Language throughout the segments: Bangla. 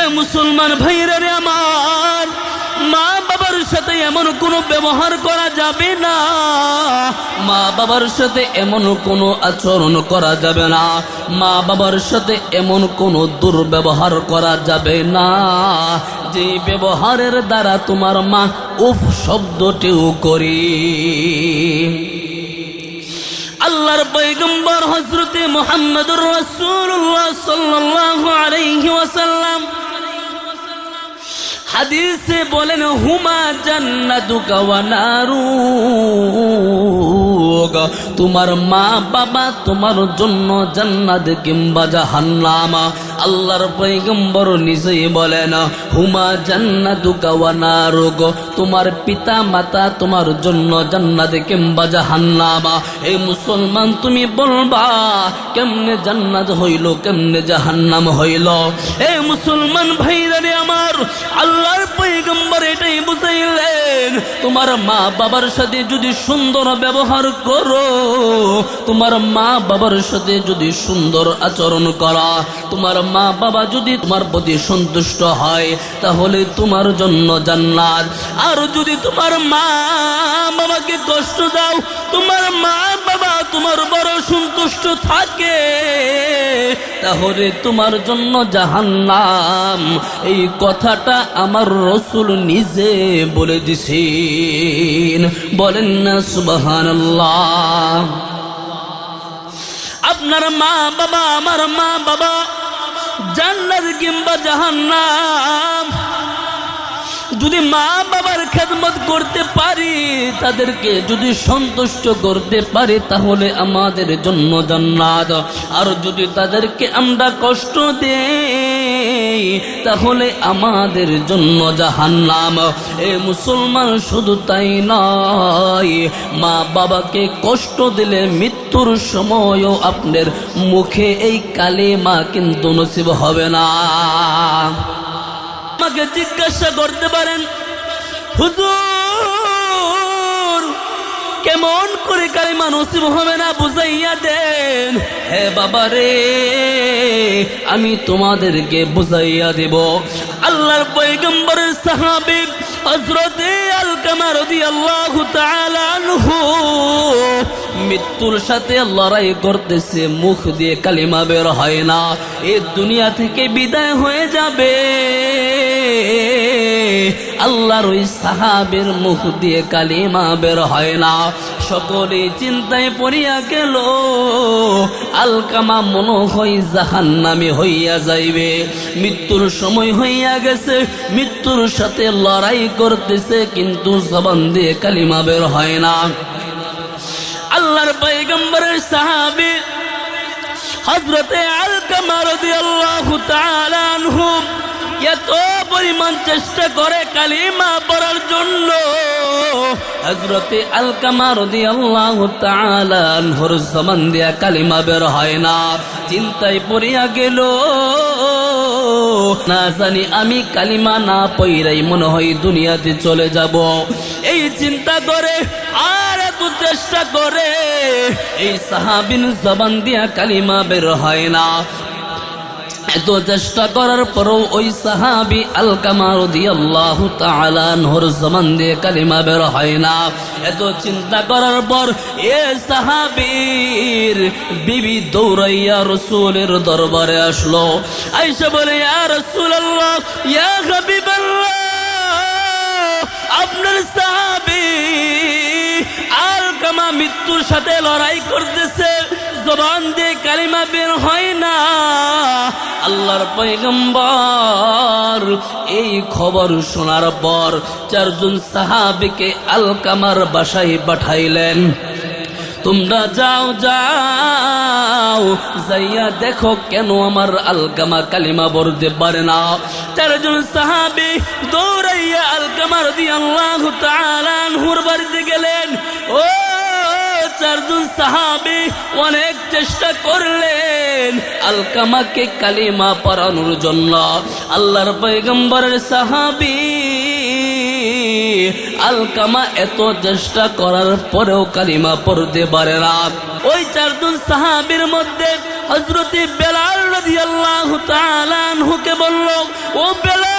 এ মুসলমান ভাইরা রে আমার, মা বাবার সাথে এমন কোনো ব্যবহার করা যাবে না। মা বাবার সাথে এমন কোনো আচরণ করা যাবে না। মা বাবার সাথে এমন কোনো দুর্ব্যবহার করা যাবে না। যে ব্যবহারের দ্বারা তোমার মা উফ শব্দটিও করি। আল্লাহর পয়গম্বর হজরতে মোহাম্মদুর রসুল্লাহ সাল্লাল্লাহু আলাইহি হাদিসে বলেন হুমা জান্নাতুকা ওয়া নারুক তোমার মা বাবা তোমার জন্য জান্নাত কিংবা জাহান্নাম। আল্লাহর পয়গম্বর নিজেই বলেন হুমা জান্নাতুকা ওয়া নারুক। তোমার পিতা মাতা তোমার জন্য জান্নাত কিংবা জাহান্নাম। এই মুসলমান, তুমি বলবা, কেমনে জান্নাত হইল, কেমনে জাহান্নাম হইল? এই মুসলমান ভাইরা রে আমার, আল্লাহর পৈগম্বর এটাই বুঝাইলেন, তোমার মা বাবার সাথে যদি সুন্দর ব্যবহার করো, তোমার মা বাবার সাথে যদি সুন্দর আচরণ করা, তোমার মা বাবা যদি তোমার প্রতি সন্তুষ্ট হয়, তাহলে তোমার জন্য জান্নাত। আর যদি তোমার মা বাবাকে কষ্ট দাও, তোমার মা বাবা তোমার বড় সন্তুষ্ট থাকে, তাহলে তোমার জন্য জাহান্নাম। এই কথাটা আমার রসুল নিজে বলে দিছেন। বলেন না সুবাহান আপনার মা বাবা আমার মা বাবা জান্নাত কিংবা জাহান্নাম। যদি মা বাবার খেদমত করতে পারি, তাদেরকে যদি সন্তুষ্ট করতে পারি, তাহলে আমাদের জন্য জান্নাত। আর যদি তাদেরকে আমরা কষ্ট দেই, তাহলে আমাদের জন্য জাহান্নাম। এ মুসলমান শুধু তাই নয়, মা বাবাকে কষ্ট দিলে মৃত্যুর সময়ও আপনার মুখে এই কালে মা কিন্তু নসিব হবে না। আমাকে জিজ্ঞাসা করতে পারেন, হুজুর, কেমন করে কালিমা নসিব হবে না বুঝাইয়া দেন? হে বাবা রে আমি তোমাদেরকে বুঝাইয়া দেব। আল্লাহর পয়গম্বরের সাহাবী হযরতে আল কামার আনহু মৃত্যুর সাথে লড়াই করতেছে, মুখ দিয়ে কালিমা বের হয় না, এ দুনিয়া থেকে বিদায় হয়ে যাবে। আল্লাহর ওই সাহাবের মুখ দিয়ে কালিমা বের হয় না। সকলে চিন্তায় পড়িয়া গেল, আলকামা মনো হই জাহান নামে হইয়া যাইবে। মৃত্যুর সময় হইয়া গেছে, মৃত্যুর সাথে লড়াই করতেছে, কিন্তু জবান দিয়ে কালিমা বের হয় না। আল্লাহর পয়গম্বরের সাহাবী হজরতে আলকামা রাদিয়াল্লাহু তাআলা আনহু এত পরিমাণ চেষ্টা করে কালিমা পড়ার জন্য। হজরতে আলকামা রাদিয়াল্লাহু তাআলা আনহুর জবান দিয়া কালিমা বের হয় না। চিন্তায় পড়িয়া গেল, না জানি আমি কালিমা না পইরাই মনে হয় দুনিয়াতে চলে যাব। এই চিন্তা করে আর এত চেষ্টা করে, এই সাহাবিন জবান দিয়া কালিমা বের হয় না। এত চেষ্টা করার পরও ওই সাহাবি আলকামা রাদিয়াল্লাহু তাআলা আনহুর জবান দিয়ে কালিমা বের হয় না। এত চিন্তা করার পর এ সাহাবীর বিবি দৌড়াইয়া রসুলের দরবারে আসলো। আইসা বলে, ইয়া রাসূলুল্লাহ, ইয়া হাবিবাল্লাহ, আপনার সাহাবী আলকামা মৃত্যুর সাথে লড়াই করতেছে। জবান দিয়ে কালিমা বের হয় না। আল্লাহর পয়গম্বর এই খবর শোনার পর চারজন সাহাবিকে আলকামার বাসায় পাঠাইলেন। তোমরা যাও যাও, যাইয়া দেখো কেন আমার আলকামা কালিমা বলতে পারে না। চারজন সাহাবি দৌড়াইয়া আলকামা রাদিয়াল্লাহু তাআলা আনহুর বাড়িতে গেলেন। ও চারজন সাহাবি অনেক চেষ্টা করলেন আলকামাকে কালিমা পড়ানোর জন্য। আল্লাহর পয়গম্বরের সাহাবি আলকামা এত চেষ্টা করার পরেও কালিমা পড়তে পারে না। ওই চারজন সাহাবীর মধ্যে হজরতে বেলাল রাদিয়াল্লাহু তাআলা আনহুকে বলল, ও বেলাল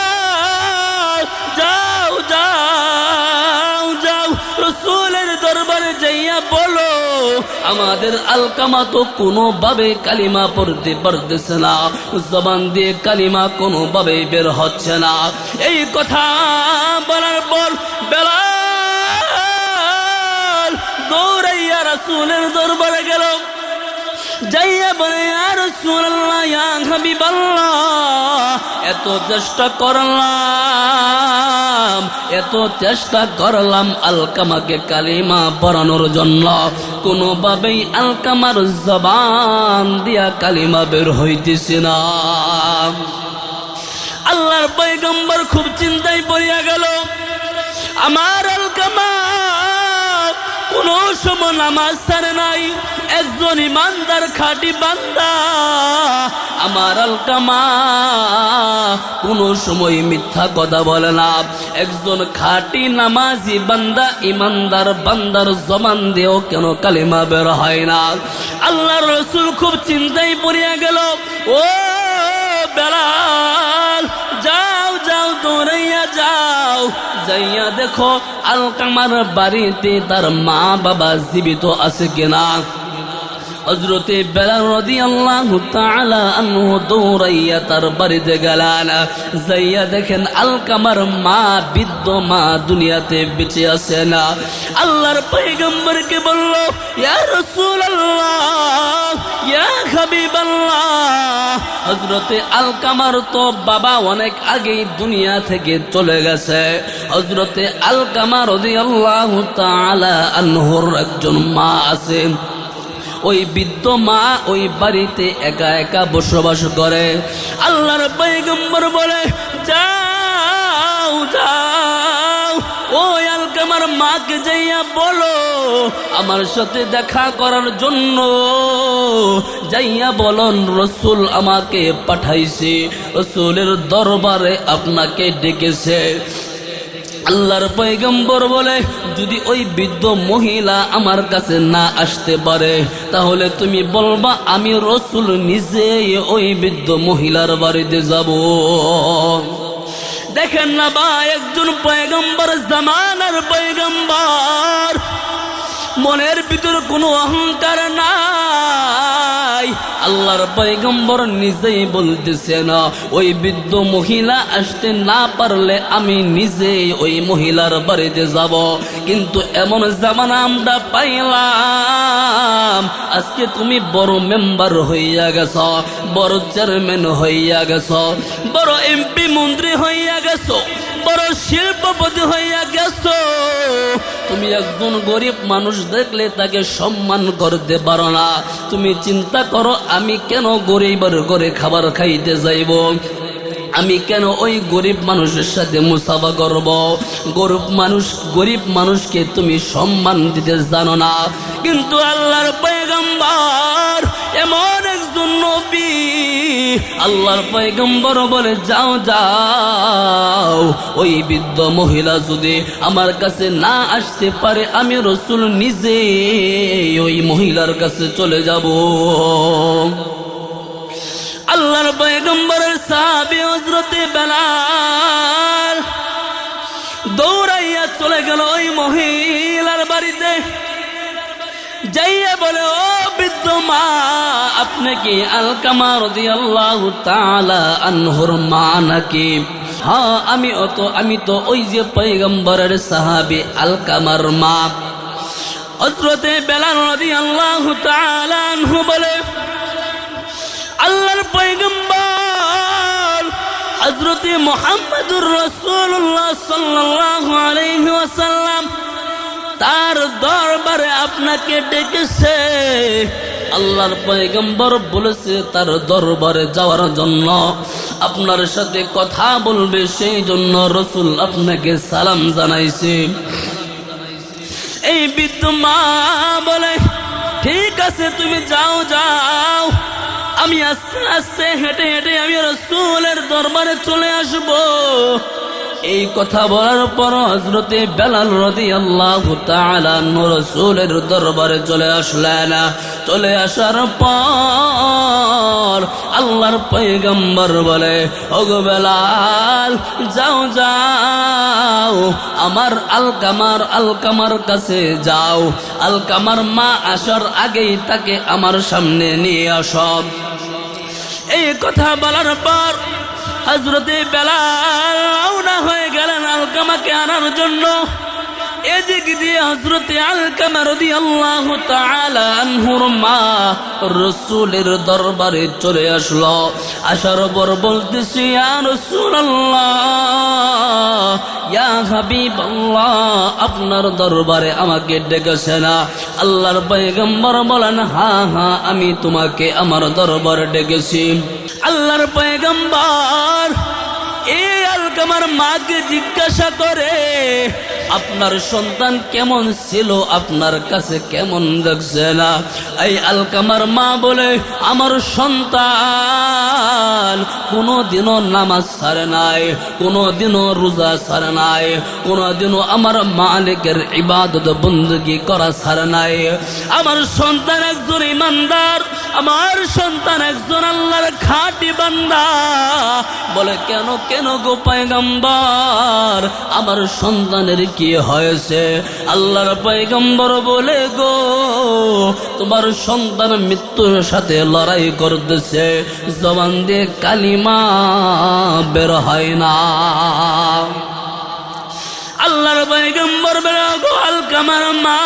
রসুলের দরবারে যাইয়া বলো, আমাদের আলকামা তো কোনোভাবে কালিমা পড়তে পারতেছে না। জবান দিয়ে কালিমা কোনোভাবে বের হচ্ছে না। এই কথা বলার পর বেলাল দৌড়াইয়া রসুলের দরবারে গেল। যাইয়া বলে আর এত চেষ্টা করলাম। এত চেষ্টা করলাম আলকামাকে কালিমা পড়ানোর জন্য। কোনোভাবেই আলকামার জবান দিয়া কালিমা বের হইতেছে না। আল্লাহর পয়গম্বর খুব চিন্তায় পড়িয়া গেল, আমার আলকামা কোন সময় নামাজ ছাড়ে নাই। একজন ইমানদার খাটি বান্দা, আমার আলকামা কোন সময় মিথ্যা কথা বলে না। একজন খাটি নামাজি বান্দা, ইমানদার বান্দার জমান দিয়েও কেন কালিমা বের হয় না। আল্লাহ রসুল খুব চিন্তায় পড়িয়া গেল, ও বেলাল, যাও যাও, দৌড়াইয়া যাও। যাইয়া দেখো আলকামার বাড়িতে তার মা বাবা জীবিত আছে কিনা। হজরতে বেলাল আনহু দৌড়াইয়া তার বাড়িতে যাইয়া দেখেন আলকামার মা দুনিয়াতে বেঁচে আছে না। আল্লাহর পয়গম্বরকে বলল রাসূলুল্লাহ হজরতে আলকামার তো বাবা অনেক আগেই দুনিয়া থেকে চলে গেছে। হজরতে আলকামার আনহর একজন মা আছে। ওই বৃদ্ধ মা ওই বাড়িতে একা একা বসবাস করে। আল্লাহর পয়গম্বর বলে আলকামার মাকে যাইয়া বলো, আমার সাথে দেখা করার জন্য। যাইয়া বলন, রসুল আমাকে পাঠাইছে, রসুলের দরবারে আপনাকে ডেকেছে। আল্লাহর পয়গম্বর বলে, যদি ওই বৃদ্ধ মহিলা আমার কাছে না আসতে পারে, তাহলে তুমি বলবা, আমি রসুল নিজে ওই বৃদ্ধ মহিলার বাড়িতে যাব। দেখেন না বা একজন পয়গম্বর জামানার পয়গম্বর। মনের ভিতর কোনো অহংকার নাই আল্লাহর পয়গম্বর নিজেই বলতেছে না, ওই বৃদ্ধ মহিলা আসতে না পারলে আমি নিজেই ওই মহিলার বাড়িতে যাব। কিন্তু এমন জামানা আমরা পাইলাম। আজকে তুমি বড় মেম্বার হইয়া গেছ, বড় চেয়ারম্যান হইয়া গেছ, বড় এমপি মন্ত্রী হইয়া গেছো। বড় শিল্পপতি হইয়া গেছো। তুমি একজন গরিব মানুষ দেখলে তাকে সম্মান করতে পারো না। তুমি চিন্তা করো, আমি কেন গরিবের ঘরে খাবার খাইতে যাইব? আমি কেন ওই গরিব মানুষের সাথে মুসাফা করব? গরিব মানুষ, গরিব মানুষকে তুমি সম্মান দিতে জানো না। কিন্তু আল্লাহর পয়গম্বর এমন একজন নবী, আল্লাহর পয়গম্বর বলে, যাও যাও, ওই বৃদ্ধ মহিলা যদি আমার কাছে না আসতে পারে, আমি রসুল নিজে ওই মহিলার কাছে চলে যাব। আল্লাহর পয়গম্বরের সাহাবি হজরতে বেলাল দৌড়াইয়া চলে গেল ওই মহিলার বাড়িতে। যাইয়া বলে, ও বৃদ্ধ মা আপনি কি আলকামা রাদিয়াল্লাহু তাআলা আনহুর মা নাকি হ্যাঁ আমি অত, আমি তো ওই যে পয়গম্বরের সাহাবী আলকামার মা। হযরতে বেলাল রাদিয়াল্লাহু তাআলা আনহু বলে, আল্লাহর পয়গম্বর, হযরতে মুহাম্মদুর রাসূলুল্লাহ সাল্লাল্লাহু আলাইহি ওয়াসাল্লাম তার দরবারে আপনাকে ডেকেছে। আল্লাহর পয়গম্বর বলেছে, তার দরবারে যাওয়ার জন্য আপনার সাথে কথা বলবে, সেই জন্য রসুল আপনাকে সালাম জানাইছে। এই বৃদ্ধ মা বলে, ঠিক আছে, তুমি যাও যাও। আমি আস্তে আস্তে হেঁটে হেঁটে আমি রসুলের দরবারে চলে আসব। এই কথা বলার পর হজরতে বেলাল রদি আল্লাহ রসুলের দরবারে চলে আসলেন। চলে আসার পর আল্লাহর পৈগম্বর বলে, ওগো বেলাল, যাও যাও, আমার আলকামার আলকামার কাছে যাও। আলকামার মা আসার আগেই তাকে আমার সামনে নিয়ে আসব এই কথা বলার পর হজরতে বেলা রওনা হয়ে গেলেন আলকামাকে আনার জন্য। দরবারে চলে আসলো। আসার পর বলতেছি আর ইয়া আপনার দরবারে আমাকে ডেকেছে না। আল্লাহর পয়গম্বর বলেন, হা হা, আমি তোমাকে আমার দরবারে ডেকেছি। আল্লাহর পয়গম্বর এই আলকামার মাকে জিজ্ঞাসা করে আপনার সন্তান কেমন ছিল? আপনার কাছে কেমন দেখছে না? এই আলকামার মা বলে, আমার সন্তান কোনো দিনও নামাজ ছাড়ে নাই কোনো দিনও রোজা ছাড়ে নাই কোনো দিনও আমার মালিকের ইবাদত বন্দগি করা ছাড়ে নাই। আমার সন্তান একজন ইমানদার আমার সন্তান একজন আল্লাহর খাঁটি বান্দা। বলে, কেন কেন গো পায়গম্বর? আমার সন্তানের কি হয়েছে? আল্লাহর পায়গম্বর বলে, গো, তোমার সন্তান মৃত্যুর সাথে লড়াই করতেছে। জবান দিয়ে কালিমা বের হয় না। আল্লাহর পায়গম্বর বেরো গো আলকামার, মা।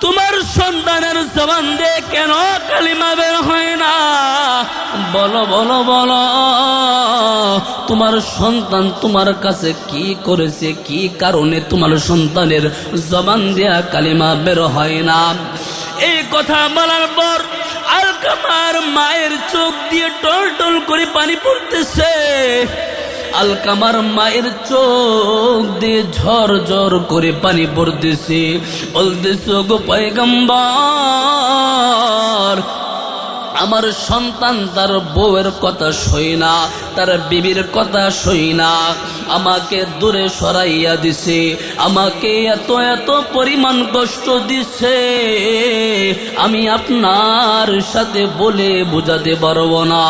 তোমার সন্তানের জবান দিয়ে কেন কালিমা বের হয় না? বলো বলো বলো। তোমার সন্তান তোমার কাছে কি করেছে, কি কারণে তোমার সন্তানের জবান দেয়া কালিমা বের হয় না? এই কথা বলার পর আর আলকামার মায়ের চোখ দিয়ে টল টল করে পানি পড়তেছে। আলকামার মায়ের চোখ দিয়ে ঝর ঝর করে পানি পড়তেছে। বলতেছে গো পয়গম্বর, আমার সন্তান তার বউয়ের কথা সই না, তার বিবির কথা সই না, আমাকে দূরে সরাইয়া দিছে, আমাকে এত এত পরিমাণ কষ্ট দিছে, আমি আপনার সাথে বলে বোঝাতে পারব না।